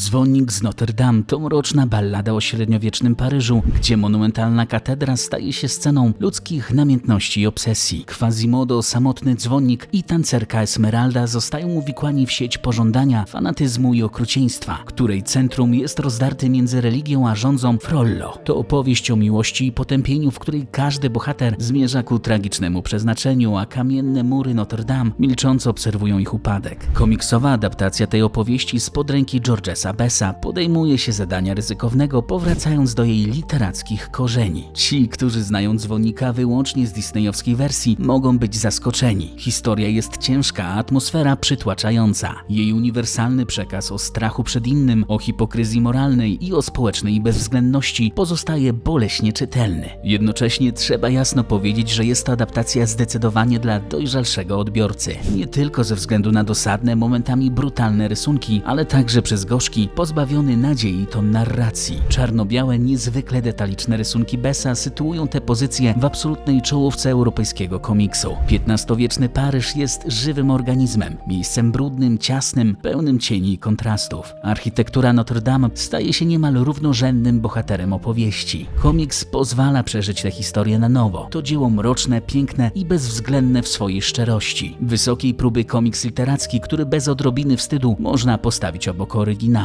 Dzwonik z Notre Dame to mroczna ballada o średniowiecznym Paryżu, gdzie monumentalna katedra staje się sceną ludzkich namiętności i obsesji. Quasimodo, samotny dzwonnik i tancerka Esmeralda zostają uwikłani w sieć pożądania, fanatyzmu i okrucieństwa, której centrum jest rozdarty między religią a rządzą Frollo. To opowieść o miłości i potępieniu, w której każdy bohater zmierza ku tragicznemu przeznaczeniu, a kamienne mury Notre Dame milcząco obserwują ich upadek. Komiksowa adaptacja tej opowieści spod ręki Georgesa Bessa podejmuje się zadania ryzykownego, powracając do jej literackich korzeni. Ci, którzy znają dzwonnika wyłącznie z disneyowskiej wersji, mogą być zaskoczeni. Historia jest ciężka, a atmosfera przytłaczająca. Jej uniwersalny przekaz o strachu przed innym, o hipokryzji moralnej i o społecznej bezwzględności pozostaje boleśnie czytelny. Jednocześnie trzeba jasno powiedzieć, że jest to adaptacja zdecydowanie dla dojrzalszego odbiorcy. Nie tylko ze względu na dosadne, momentami brutalne rysunki, ale także przez gorzki, pozbawiony nadziei ton narracji. Czarno-białe, niezwykle detaliczne rysunki Bessa sytuują tę pozycję w absolutnej czołówce europejskiego komiksu. XV-wieczny Paryż jest żywym organizmem, miejscem brudnym, ciasnym, pełnym cieni i kontrastów. Architektura Notre Dame staje się niemal równorzędnym bohaterem opowieści. Komiks pozwala przeżyć tę historię na nowo. To dzieło mroczne, piękne i bezwzględne w swojej szczerości. Wysokiej próby komiks literacki, który bez odrobiny wstydu można postawić obok oryginału.